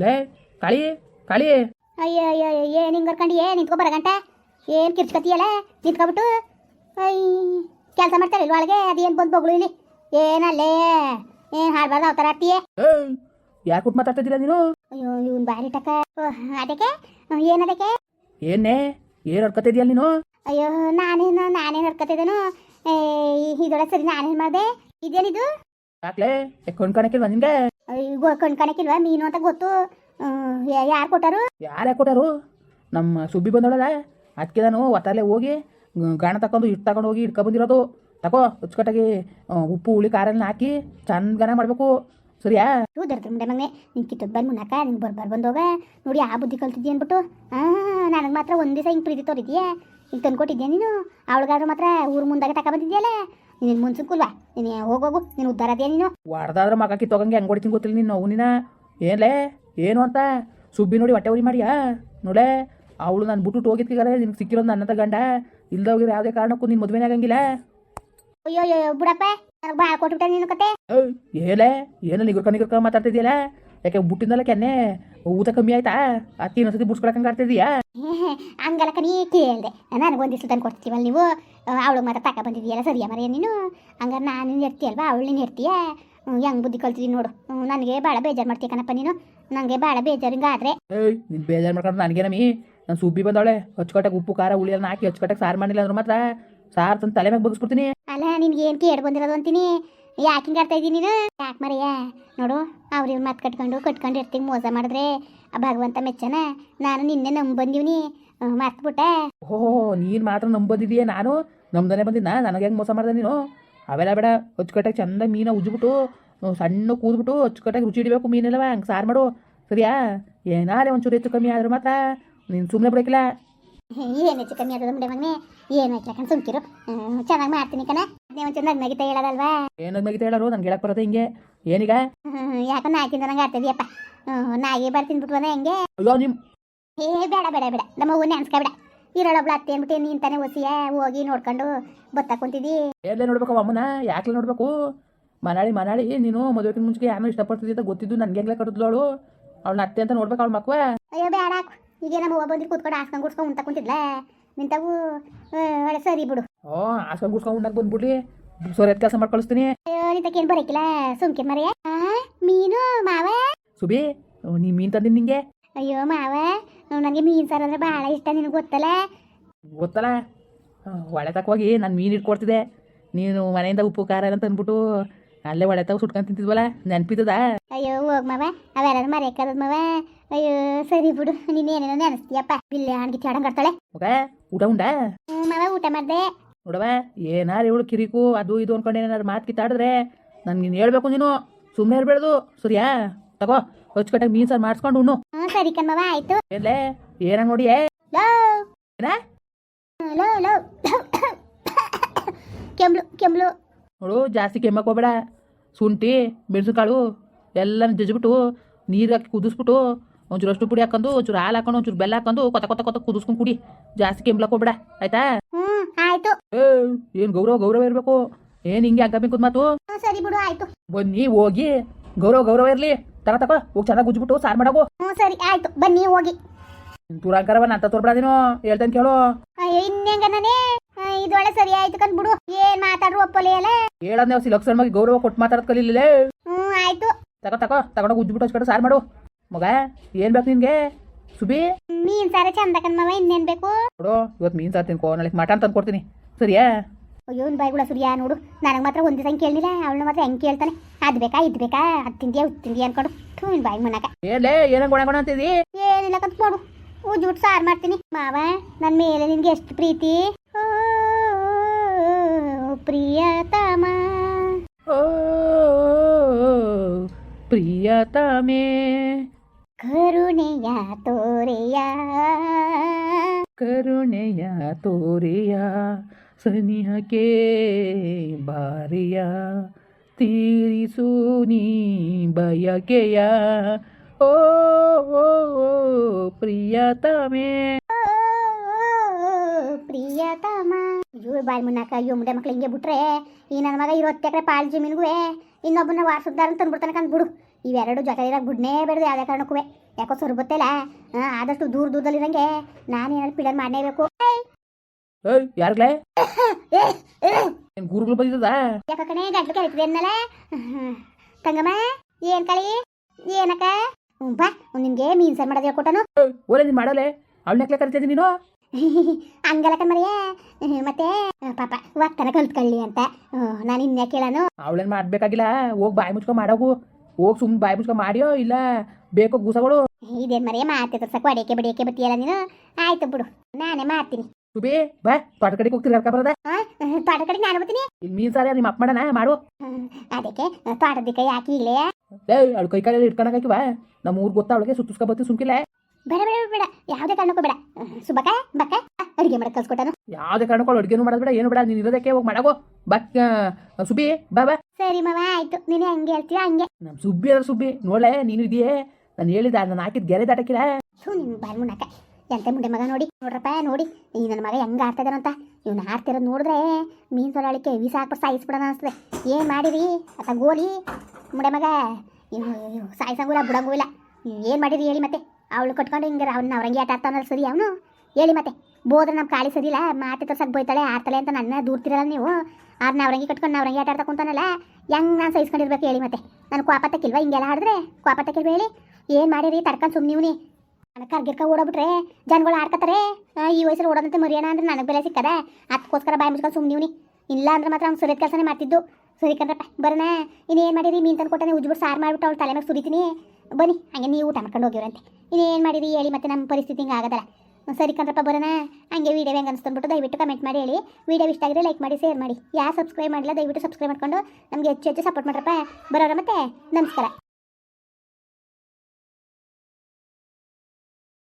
ಲೇ ಕಾಳಿ ಕಾಳಿ ಅಯ್ಯೋ ಅಯ್ಯೋ ಏನು ಹಿಂಗೆ ಕರ್ಕೊಂಡು ಏನು ನಿಂತ್ಕೊ ಬರಗಂಟ ಏನು ಕಿರ್ಚ್ಕತಿಯಲ್ಲ ನಿಂತ್ಕೊಬಿಟ್ಟು ಅಯ್ಯ ಕೆಲಸ ಮಾಡ್ತಾರೆ ಇಲ್ಲಿ ಒಳಗೆ? ಅದೇನು ಬಂದು ಬೊಗಳು ಇಲ್ಲಿ? ಏನಲ್ಲೇ? ಏನು ಹಾಡ್ಬಾರ್ದು ಅವತಾರ ಆಡ್ತೀಯ ಯಾಕೆ ಕೊಟ್ಟು ಮಾತಾಡ್ತಿದ್ದೀರಾ ನೀನು? ಅಯ್ಯೋ ಇವನ್ ಬಾರಿ ಟಕ ಅದಕ್ಕೆ? ಏನದಕ್ಕೆ ಏನೇ ಏನು ಅರ್ಕತ್ತಿದ್ಯಲ್ಲ ನೀನು? ಅಯ್ಯೋ ನಾನೇನು ನಾನೇನು ಹರ್ಕತಿದ್ದೇನು ಇದೊಳಗೆ ಸರಿ ನಾನೇನು ಮಾಡಿದೆ? ಇದೇನಿದು? ಯಾಕ್ಲೆ ನಿನ್ಗೆ? ಅಯ್ಯೋ ಕಣ್ಕಾಣಕ್ಕಿಲ್ವಾ ಮೀನು ಅಂತ ಗೊತ್ತು. ಯಾರು ಕೊಟ್ಟಾರು? ಯಾರೇ ಕೊಟ್ಟಾರು? ನಮ್ಮ ಸುಬ್ಬಿ ಬಂದೋಳಲ್ಲ. ಅದಕ್ಕೆ ನಾನು ಒತ್ತಾಲೆ ಹೋಗಿ ಗಾಣ ತಕೊಂಡು ಇಟ್ಟು ತಗೊಂಡು ಹೋಗಿ ಇಟ್ಕೊ ಬಂದಿರೋದು. ತಗೋ ಅಚ್ಚುಕಟ್ಟಾಗಿ ಉಪ್ಪು ಹುಳಿ ಖಾರನ ಹಾಕಿ ಚಂದ ಗನ ಮಾಡಬೇಕು. ಸರಿಯಾ? ಹ್ಞೂ ದರ್ದ್ರ ಮುಂಡೆ ಮಗನೆ ನಿನ್ ಕಿತ್ತದ್ ಬಂದು ಮುನ್ನಾಕ ನಿಂಗೆ ಬರ್ಬಾರ್ ಬಂದೋಗ. ನೋಡಿ ಆ ಬುದ್ಧಿ ಕಲ್ತಿದ್ದಿ ಅಂದ್ಬಿಟ್ಟು ಹಾಂ ನನಗೆ ಮಾತ್ರ ಒಂದು ದಿವಸ ಹಿಂಗೆ ಪ್ರೀತಿ ತೋರಿದ್ಯಾ? ಹಿಂಗೆ ತಂದ್ಕೊಟ್ಟಿದ್ಯಾ ನೀನು? ಅವಳಿಗಾದ್ರೂ ಮಾತ್ರ ಊರು ಮುಂದಾಗ ತಕ ಬಂದಿದ್ಯಲ್ಲ? ನೀನು ಮುನ್ಸಕ್ಕಲ್ವಾ ನೀನು ಹೋಗೋಗು ನೀನು ಉದ್ಧಾರ ಅದ್ಯಾ ನೀನು? ಹೊಡೆದಾದ್ರೆ ಮಗ ಕಿತ್ತೋಗಂಗೆ ಹೆಂಗೆ ಹೊಡಿತೀನಿ ಗೊತ್ತಿಲ್ಲ ನೀನು ಅವನಿನ ಏನ್ಲೇ? ಏನು ಅಂತ? ಸುಬ್ಬಿ ನೋಡಿ ಹೊಟ್ಟೆ ಉರಿ ಮಾಡಿಯಾ? ನೋಡೆ ಅವಳು ನಾನು ಬಿಟ್ಟು ಹೋಗಿದ್ಕಿಗಾರೆ ನಿನ್ಗೆ ಸಿಕ್ಕಿರೋದು ನನ್ನಂತ ಗಂಡ. ಇಲ್ದ ಹೋಗಿರೋ ಯಾವುದೇ ಕಾರಣಕ್ಕೂ ನಿನ್ನ ಮದುವೆನೇ ಆಗಂಗಿಲ್ಲ. ಅಯ್ಯೋ ಅಯ್ಯೋ ಬಿಡಪ್ಪ ನನಗೆ ಭಾಳ ಕೊಟ್ಬಿಟ್ಟೆ ನಿನ್ನ ಕತೆ. ಏಲೇ ಏನು ನಿಗುರ್ಕ ನಿಗುರ್ಕ ಮಾತಾಡ್ತಿದ್ಯಲ್ಲ ಯಾಕೆ ಬುಟ್ಟಿಂದಲ್ಲ ಕೆನ್ನೆ? ಊತ ಕಮ್ಮಿ ಆಯ್ತಾ? ಅತ್ತಿ ಇನ್ನೊಂದ್ಸತಿ ಬುಡ್ಸ್ಕೊಳಕಂಗೆ ಆಡ್ತಿದ್ಯಾ ಹಂಗಲ್ಲ ಕಣಿ ಕೇಳಿದೆ. ನನಗೆ ಒಂದು ದಿವಸ ತಂದು ಕೊಡ್ತೀವಲ್ಲ ನೀವು? ಅವಳು ಮಾತ್ರ ತಕ ಬಂದಿದೆಯಲ್ಲ ಸರಿಯ ಮರೆಯ ನೀನು ಹಂಗಾರೆ ನಾನು ನೀನು ಇರ್ತೀಯಲ್ವಾ ಅವಳು ನೀನು ಇರ್ತೀಯ ಹೆಂಗೆ ಬುದ್ಧಿ ಕಲ್ತಿದ್ದೀನಿ ನೋಡು. ನನಗೆ ಭಾಳ ಬೇಜಾರು ಮಾಡ್ತೀಯ ಕಣಪ್ಪ ನೀನು. ನನಗೆ ಭಾಳ ಬೇಜಾರು ಹಿಂಗಾದ್ರೆ ಏಯ್ ನೀನು ಬೇಜಾರು ಮಾಡ್ಕೊಂಡು ನನಗೆ ನಮಿ. ನಾನು ಸುಬ್ಬಿ ಬಂದವಳೆ. ಅಚ್ಚುಕಟ್ಟಾಗಿ ಉಪ್ಪು ಖಾರ ಹುಳಿ ಎಲ್ಲ ಹಾಕಿ ಅಚ್ಚುಕಟ್ಟಾಗಿ ಸಾರು ಮಾಡಿಲ್ಲ ಅಂದ್ರೆ ಮಾತ್ರ ಸಾರು ತಂದು ತಲೆ ಮ್ಯಾಗ ಬಗ್ಸ್ಬಿಡ್ತೀನಿ. ಅಲ್ಲ ನಿನ್ಗೆ ಏನು ಕೇಳಿ ಬಂದಿರೋದು ಅಂತೀನಿ? ಯಾಕೆ ಹಿಂಗೆ ಆಡ್ತಾ ಇದ್ದೀನಿ ನೀನು? ಯಾಕೆ ಮರೆಯ? ನೋಡು ಅವ್ರ ಮತ್ತೆ ಕಟ್ಕೊಂಡು ಕಟ್ಕೊಂಡು ಇರ್ತೀನಿ ಮೋಸ ಮಾಡಿದ್ರೆ ಆ ಭಗವಂತ ಮೆಚ್ಚನ. ನಾನು ನಿನ್ನೆ ನಂಬ್ ಬಂದೀವ್ನಿ ಮರ್ತ್ಬಿಟ್ಟೆ. ಓಹೋ ನೀನು ಮಾತ್ರ ನಂಬೋದಿದೆಯೇ ನಾನು? ನಮ್ದನೆ ಬಂದಿದ್ದ ನನಗೆ ಹೆಂಗೆ ಮೋಸ ಮಾಡಿದೆ ನೀನು? ಅವೆಲ್ಲ ಬೇಡ ಅಚ್ಚುಕಟ್ಟಾಗಿ ಚಂದ ಮೀನ ಉಜ್ಬಿಟ್ಟು ಸಣ್ಣ ಕೂದ್ಬಿಟ್ಟು ಅಚ್ಚುಕಟ್ಟಾಗಿ ರುಚಿ ಹಿಡಿಬೇಕು ಮೀನೆಲ್ಲವ ಹಂಗೆ ಸಾರು ಮಾಡು. ಸರಿಯಾ? ಏನಾರೇ ಒಂಚೂರು ಹೆಚ್ಚು ಕಮ್ಮಿ ಆದ್ರೆ ಮಾತ್ರ. ನೀನು ಸುಮ್ಮನೆ ಬಿಡಕ್ಕಿಲ್ಲ. ಏನು ಹೆಚ್ಚು ಕಮ್ಮಿ ಆದ್ರೆ ಮಗನೆ? ಏನು ಹಾಕ್ಲಕ್ಕಂತ ಸುಮ್ಕಿರು? ಚೆನ್ನಾಗಿ ಮಾಡ್ತೀನಿ ಕಣ. ನೀವು ಒಂಚೂರು ನಗಿತ ಹೇಳೋದಲ್ವಾ? ಏನದು ಮಗಿತ ಹೇಳೋರು ನಂಗೆ ಹೇಳಕ್ಕೆ ಬರುತ್ತೆ ಹಿಂಗೆ. ಏನೀಗ? ಯಾಕೋ ನಾಯ್ಕಿಂದ ನಂಗೆ ಆಡ್ತಿದ್ಯಪ್ಪ ನಾಯಿಗೆ ಬರ್ತೀನಿ ಬಿಟ್ವನ ಹೆಂಗೆ? ಅಯ್ಯೋ ನಿಮ್ ಏ ಬೇಡ ಬೇಡ ಬೇಡ. ನಮ್ಮ ಅವ್ವನ್ನ ಅನ್ಸ್ಕೊಬೇಡ. ಇರೋಳೊಬ್ಳು ಅತ್ತೆ ಅಂದ್ಬಿಟ್ಟು ನೀನ್ ತಾನೇ ಒಸಿಯ ಹೋಗಿ ನೋಡ್ಕೊಂಡು ಬತ್ತ ಕುಂತಿದಿ ಎಲ್ಲೇ ನೋಡ್ಬೇಕು ಅಮ್ಮನ? ಯಾಕೆ ನೋಡ್ಬೇಕು? ಮನಾಳಿ ಮನಾಳಿ ನೀನು ಮದುವೆಗಿಂತ ಮುಂಚೆ ಯಾರನ್ನೂ ಇಷ್ಟಪಡ್ತಿದ್ದೆ ಅಂತ ಗೊತ್ತಿದ್ದು ನನ್ಗೆ ಹೆಂಗ್ಲೆ ಕಟ್ಟಿದ್ಲು ಅವಳು? ಅವ್ಳನ್ನ ಅತ್ತೆ ಅಂತ ನೋಡ್ಬೇಕು ಅವ್ಳ ಮಕ್ವ? ಅಯ್ಯೋ ಬೇಡ ಹಾಕು. ಈಗ ನಮ್ಮ ಅವ್ವ ಬಂದು ಕೂತ್ಕೊಂಡು ಹಾಸ್ಕೊಂಡು ಗುಡ್ಸ್ಕೊಂಡು ಉಂಟ ಕುಂತಿದ್ಲ. ನಿಂತವು ಸರಿ ಬಿಡು. ಓ ಹಾಸ್ಕೊಂಡು ಗುಡ್ಸ್ಕೊಂಡು ಉಣ್ಣಕ್ಕೆ ಬಂದ್ಬಿಡ್ಲಿ ಎತ್ ಕೆಲಸ ಮಾಡಿ ಕಳಿಸ್ತೀನಿ. ನಿಂತಕ್ಕೇನು ಬರಕಿಲ್ಲ ಸುಮ್ಕೆ ಮರೆಯ? ಮೀನು ಮಾವ? ಸುಬಿ ನೀ ಮೀನು ತಂದಿನಿ ನಿಂಗೆ? ಅಯ್ಯೋ ಮಾವ ನನಗೆ ಮೀನ್ ಸಾರು ಅಂದ್ರೆ ಭಾಳ ಇಷ್ಟ ನಿನಗೆ ಗೊತ್ತಲ್ಲ? ಗೊತ್ತಲ್ಲ. ಒಳೆ ತಕ್ಕೋಗಿ ನಾನು ಮೀನು ಇಟ್ಕೊಡ್ತಿದ್ದೆ ನೀನು ಮನೆಯಿಂದ ಉಪ್ಪು ಖಾರ ಎಲ್ಲ ತಂದ್ಬಿಟ್ಟು ಅಲ್ಲೇ ಒಳೆ ತಗೋ ಸುಟ್ಕೊಂಡು ತಿಂತಿದ್ವಲ್ಲ ನೆನಪಿದ್ದದ ಅಯ್ಯೋ ಹೋಗ್ ಮಾವ ಅವೆಲ್ಲ ಮರೆಯಕ್ಕದ ಮಾವ? ಅಯ್ಯೋ ಸರಿ ಬಿಡು ನೀನು ಏನೇನೋ ನೆನೆಸ್ತೀಯಪ್ಪ. ಬಿಲ್ಲೆ ಹಣ್ಗಿ ಚಾಡಂಗ್ ಮಗ ಊಟ ಉಂಡ? ಮಾವ ಊಟ ಮಾಡ್ದೆ. ನೋಡವ ಏನಾರು ಇವಳು ಕಿರಿಕು ಅದು ಇದು ಅನ್ಕೊಂಡು ಏನಾರು ಮಾತು ಕಿತ್ತಾಡಿದ್ರೆ ನನ್ಗೆ ನೀನು ಹೇಳ್ಬೇಕು ನೀನು. ಸುಮ್ಮನೆ ಇರಬೇಡ್ದು ಸರಿಯಾ. ತಗೋ ಹೊಚ್ಕಟ್ಟಾಗಿ ಮೀನ್ ಸಾರು ಮಾಡಿಸ್ಕೊಂಡು ಉಣ್ಣು. ಹ್ಞೂ ಸರಿ ಕಮ್ಮವ ಆಯ್ತು. ಎಲ್ಲೇ ಏನ? ಲೋ ಕೆಮ್ಲು ಕೆಮ್ಲು. ನೋಡು ಜಾಸ್ತಿ ಕೆಮ್ಮಕ್ಕೆ ಹೋಗ್ಬೇಡ. ಶುಂಠಿ ಮೆಣಸಿನ್ಕಾಳು ಎಲ್ಲ ಜಜ್ಬಿಟ್ಟು ನೀರು ಹಾಕಿ ಕುದಿಸ್ಬಿಟ್ಟು ಒಂಚೂರು ಅಷ್ಟು ಪುಡಿ ಹಾಕೊಂಡು ಒಂಚೂರು ಹಾಲು ಹಾಕೊಂಡು ಒಂಚೂರು ಬೆಲ್ಲ ಹಾಕೊಂಡು ಕೊತ್ತ ಕೊತ ಕೊತ್ತ ಕುದಿಸ್ಕೊಂಡು ಕುಡಿ. ಜಾಸ್ತಿ ಹೋಗ್ಬೇಡ ಆಯ್ತಾ. ಆಯ್ತು. ಏ ಏನು ಗೌರವ ಗೌರವ ಇರಬೇಕು? ಏನ್ ಹಿಂಗೆ ಆಗಬೇಕು ಮಾತು ಸರಿ ಬಿಡು ಆಯ್ತು. ಬನ್ನಿ ಹೋಗಿ. ಗೌರವ ಗೌರವ ಇರ್ಲಿ. ತರ ತಕ ಹೋಗಿ ಚೆನ್ನಾಗಿ ಗುಜ್ಬಿಟ್ಟು ಸಾರ್ ಮಾಡಾಗು. ಹ್ಞೂ ಸರಿ ಆಯ್ತು. ಬನ್ನಿ ಹೋಗಿ. ತುರಾಂಕರವ ನಂತ ಅಂತ ನೀನು. ಹೇಳ್ತೇನೆ ಕೇಳು. ಅಯ್ಯೋ ಇನ್ನೇಂಗ ನಾನೇ? ಇದೊಳೆ ಸರಿ ಆಯ್ತು ಕಂದ್ ಬಿಡು. ಏನ್ ಮಾತಾಡ್ರು ಒಪ್ಪಲೇ ಅಲ್ಲ? ಹೇಳದ್ನೇ ಹೊಸಿ ಲಕ್ಷಣ ಮಗಿ ಗೌರವ ಕೊಟ್ಟು ಮಾತಾಡೋದು ಕಲೀಲಿಲ್ಲ. ಹ್ಞೂ ಆಯ್ತು. ತಗೋ ತಗೋ ತಗೊಂಡೋಗಿ ಉಜ್ಬಿಟ್ಟು ಅಷ್ಟು ಸಾರ್ ಮಾಡು. ಮಗ ಏನ್ ಬೇಕು ನಿನಗೆ? ಸುಬಿ? ಮೀನ್ ಸಾರ ಚಂದ ಕಣ್ಮವ ಇನ್ನೇನ್ ಬೇಕು? ನೋಡು ಇವತ್ತು ಮೀನ್ ಸಾರು ತಿನ್ಕೋ ನಾಳೆ ಮಟನ್ ತಂದು ಕೊಡ್ತೀನಿ. ಸರಿಯಾ? ಅಯ್ಯೋ ಇವ್ನ ಬಾಯ್ಗುಳ ಸುರಿಯ? ನೋಡು ನನಗೆ ಮಾತ್ರ ಒಂದು ದಿವಸ ಕೇಳಿಲ್ಲ ಅವಳನ್ನ ಮಾತ್ರ ಹೆಂಗೆ ಕೇಳ್ತಾನೆ? ಅದು ಬೇಕಾ ಇದು ಬೇಕಾ ಅದು ತಿಂದಿಯಾ ಇದು ತಿಂದಿಯಾ ಅನ್ಕೊಂಡು ಇವ್ನ ಬಾಯಿ ಮಣ್ಣಾಕ. ಏನ್ಲೇ ಏನಂಗೆ ಗೊಣ ಗೊಣ ಅಂತಿದಿ? ಏನಿಲ್ಲ ಕಂತ ನೋಡು ಉಜ್ಬಿಟ್ಟು ಸಾರು ಮಾಡ್ತೀನಿ. ಮಾವ ನನ್ನ ಮೇಲೆ ನಿನ್ಗೆ ಎಷ್ಟು ಪ್ರೀತಿ? ಓ, ಪ್ರಿಯತಮ. ಓ ಪ್ರಿಯತಮೇ. ಕರುಣೆಯ ತೋರೆಯ. ಕರುಣೆಯ ತೋರೆಯ ಸನಿಹಕ್ಕೆ ಬಾರಿಯ. ತೀರಿಸು ನೀ ಬಯಕೆಯ ಓ ಪ್ರಿಯತಮೇ. ಪ್ರಿಯತಮ. ಅಯ್ಯೋ ಬಾಯಿ ಮುನ್ನಾಕ ಇವ್ ಮುಂಡೆ ಮಕ್ಳು ಹಿಂಗೆ ಬಿಟ್ರೆ ಈ ನನ್ನ ಮಗ ಇರೋ ಎಕರೆ ಪಾಲ್ ಜಮೀನ್ಗೂ ಇನ್ನೊಬ್ಬನ ವಾರಸದಾರ ತಂದ್ಬಿಡ್ತಾನೆ ಕಂದ್ ಇವೆರಡು ಜೊತೆಲಿರೋ ಗುಡ್ನೇ ಬೇಡದು ಯಾವುದೇ ಕಾರಣಕ್ಕೂ ಯಾಕೋ ಸೊರ್ಬತ್ತಿಲ್ಲ ಆದಷ್ಟು ದೂರ ದೂರದಲ್ಲಿರಂಗೆ. ನಾನು ಏನಾದ್ರು ಪಿಡರ್ ಮಾಡಲೇಬೇಕು. ಯಾರ್ಗ್ಲೇ? ಗುರುಗಳು ಬಂದಿದ್ದದ? ಯಾಕ ಕಣೆ ಗಂಟ್ಲು ಕರಿತಿದೆ ಅನ್ನಲ್ಲ ತಂಗಮ್ಮ ಏನ್ ಕಳಿ? ಏನಕ್ಕ? ಬಾ ನಿನ್ಗೆ ಮೀನ್ ಸರ್ ಮಾಡೋದು ಹೇಳ್ಕೊಟ್ಟನು ಓಲೆ ನೀನು ಮಾಡಲೆ? ಅವಳನ್ನೆಕ್ಲೆ ಕರಿತಿದ್ದಿ ನೀನು? ಹಂಗಲ್ಲ ಕಣ್ಮರಿಯ ಮತ್ತೆ ಪಾಪ ಒತ್ತನ ಕಲ್ತ್ಕೊಳ್ಳಿ ಅಂತ. ನಾನು ಇನ್ಯಾ ಕೇಳನು ಅವಳೇನ್ ಮಾಡಬೇಕಾಗಿಲ್ಲ? ಹೋಗಿ ಬಾಯಿ ಮುಚ್ಕೊಂಡು ಮಾಡೋಗು. ಹೋಗಿ ಸುಮ್ ಬಾಯಿ ಮುಚ್ಕೊಂಡು ಮಾಡಿಯೋ ಇಲ್ಲ ಬೇಕೋ ಗೂಸಗಳು ಇದೇನ್ ಮರೆಯ ಮಾತೆ ತರ್ಸಕ್ ಹೊಡಿಯಕ್ಕೆ ಬಡಿಯಕ್ಕೆ ಬತ್ತಿಯಲ್ಲ ನೀನು? ಆಯ್ತು ಬಿಡು ನಾನೇ ಮಾಡ್ತೀನಿ. ಸುಬಿ ಬಾ ತೋಟ ಕಡೆಗೆ ಹೋಗ್ತೀರಿ ಕರ್ಕ ಬರೋದ? ತೋಟ ಕಡೆ ನಾನು ಬರ್ತೀನಿ ಇಲ್ಲಿ ಮೀನ್ ಸಾರಿ ನಿಮ್ಮ ಅಪ್ಪ ಮಾಡೋಣ ಮಾಡು. ಅದಕ್ಕೆ ತೋಟದ ಕೈ ಹಾಕಿ ಇಲ್ಲೇ. ಏಯ್ ಅವಳು ಕೈ ಕಾಲಲ್ಲಿ ಇಟ್ಕೊಳಕಾಕಿವ ನಮ್ಮ ಊರು ಗೊತ್ತಾ ಅವಳಿಗೆ ಸುತ್ತಿಸ್ಕೊ ಬತ್ತಿ ಸುಮ್ಕಿಲ್ಲ. ಬೇಡ ಬೇಡ ಬೇಡ. ಯಾವುದೇ ಕಾರಣಕ್ಕೂ ಬೇಡ. ಸುಬಕ ಬಕ್ಕ. ಅಡಿಗೆ ಮಾಡಕ್ ಕಲ್ಸ್ಕೊಟ್ಟನು. ಯಾವುದೇ ಕಾರಣಕ್ಕೂ ಅಡಿಗೆ ಅಡುಗೆನೂ ಮಾಡೋದು ಬೇಡ ಏನು ಬೇಡ. ನೀನು ಇರೋದಕ್ಕೆ ಹೋಗಿ ಮಾಡಗೋ. ಬಕ್ ಸುಬಿ ಸುಬ್ಬಿ ಬಾ ಬಾ. ಸರಿ ಮಾವ ಆಯ್ತು. ನೀನು ಹಂಗೆ ಹೇಳ್ತೀಯ? ಹಂಗೆ. ನಮ್ಮ ಸುಬ್ಬಿ ಅದ್ರ ಸುಬ್ಬಿ. ನೋಡ್ಲೆ ನೀನು ಇದೆಯೇ. ನಾನು ಹೇಳಿದ ನಾನು ಹಾಕಿದ ಗೆರೆ ದಾಟಕಿಲ್ಲ. ಸು ನಿನ್ ಬಾಲ್ ಮುನ್ನಕ ಎಂತ ಮುಂಡೆ ಮಗ ನೋಡಿ. ನೋಡ್ರಪ್ಪ ನೋಡಿ. ಈ ನನ್ನ ಮಗ ಹೆಂಗೆ ಆಡ್ತಾ ಇದಾರಂತ ಇವ್ನು ಆಡ್ತಿರೋದು ನೋಡಿದ್ರೆ ಮೀನು ತೊಳಲಿಕ್ಕೆ ವಿಸ ಹಾಕ್ಬಿಟ್ಟು ಸಾಯಿಸ್ಬಿಡೋಣ ಅನಿಸ್ತದೆ. ಏನು ಮಾಡಿರಿ? ಅತ್ತ ಗೋಲಿ? ಮುಂಡೆ ಮಗ. ಇವ್ ಸಾಯಿಸಂಗೂ ಇಲ್ಲ ಬಿಡಂಗೂ ಇಲ್ಲ. ಏನು ಮಾಡಿರಿ ಹೇಳಿ ಮತ್ತೆ. ಅವಳು ಕಟ್ಕೊಂಡು ಹಿಂಗೆ ಅವ್ನ ಅವ್ರಂಗೆ ಆಟ ಆಡ್ತಾನಲ್ಲ ಸರಿ ಅವನು? ಹೇಳಿ ಮತ್ತೆ. ಬೋದ್ರೆ ನಮ್ಮ ಕಾಳಿ ಸರಿಲ್ಲ ಮಾತೆ ತೋರ್ಸಕ್ಕೆ ಬೈತಾಳೆ ಆಡ್ತಾಳೆ ಅಂತ ನನ್ನ ದೂರ್ತಿರಲ್ಲ ನೀವು? ಆದ್ರೆ ಅವ್ರಂಗೆ ಕಟ್ಕೊಂಡು ಅವ್ರಂಗೆ ಆಟ ಆಡ್ತಾ ಕುಂತಾನಲ್ಲ, ಹೆಂಗೆ ನಾನು ಸಹಿಸ್ಕೊಂಡಿರ್ಬೇಕು ಹೇಳಿ ಮತ್ತೆ. ನಾನು ಕ್ವಾಪ ತಕ್ಕಿಲ್ವಾ ಹಿಂಗೆಲ್ಲ ಆಡಿದ್ರೆ ಕ್ವಾಪ ತಕ್ಕಿಲ್ವಾ ಹೇಳಿ? ಏನು ಮಾಡಿರಿ, ತಡ್ಕೊಂಡು ಸುಮ್ಮನೆ ನೀವು ಕರ್ಗಿರ್ಕ ಓಡೋಬಿಟ್ರೆ ಜನಗಳು ಆಡ್ಕತ್ತಾರೆ. ಈ ವಯಸ್ಸಲ್ಲಿ ಓಡೋದಂತೆ ಮರಿಯೋಣ ಅಂದ್ರೆ ನನಗೆ ಬೆಲೆ ಸಿಕ್ಕದ? ಅದಕ್ಕೋಸ್ಕರ ಬಾಯಿ ಮುಚ್ಕೊಂಡು ಸುಮ್ಮನೆ ಇಲ್ಲ ಅಂದ್ರೆ ಮಾತ್ರ ಅವ್ನು ಸುರಿದ ಕೆಲಸನೇ ಮಾಡ್ತಿದ್ದು. ಸರಿ ಕಣ್ರಪ್ಪ, ಬರೋಣ. ಇನ್ನೇನು ಮಾಡಿರಿ, ಮೀನು ತಂದು ಕೊಟ್ಟನೆ ಉಜ್ಬಿಟ್ಟು ಸಾರು ಮಾಡಿಬಿಟ್ಟು ಅವ್ಳು ತಲೆ ಮೇಲೆ ಸುರಿತೀನಿ. ಬನ್ನಿ, ಹಂಗೆ ನೀವು ಊಟ ಮಾಡ್ಕೊಂಡು ಹೋಗಿವ್ರಂತೆ. ಇನ್ನೇನು ಮಾಡಿರಿ ಹೇಳಿ, ಮತ್ತೆ ನಮ್ಮ ಪರಿಸ್ಥಿತಿ ಹಿಂಗೆ ಆಗೋದಲ್ಲ. ಸರಿ ಕಣ್ರಪ್ಪ ಬರೋಣ. ಹಂಗೆ ವೀಡಿಯೋ ಹೆಂಗೆ ಅನಿಸ್ತಂದ್ಬಿಟ್ಟು ದಯವಿಟ್ಟು ಕಮೆಂಟ್ ಮಾಡಿ ಹೇಳಿ. ವೀಡಿಯೋ ಇಷ್ಟ ಆಗಿದ್ರೆ ಲೈಕ್ ಮಾಡಿ ಶೇರ್ ಮಾಡಿ. ಯಾ ಸಬ್ಸ್ಕ್ರೈಬ್ ಮಾಡಿಲ್ಲ, ದಯವಿಟ್ಟು ಸಬ್ಸ್ಕ್ರೈಬ್ ಮಾಡ್ಕೊಂಡು ನಮಗೆ ಹೆಚ್ಚು ಹೆಚ್ಚು ಸಪೋರ್ಟ್ ಮಾಡ್ರಪ್ಪ. ಬರೋರ ಮತ್ತೆ, ನಮಸ್ಕಾರ.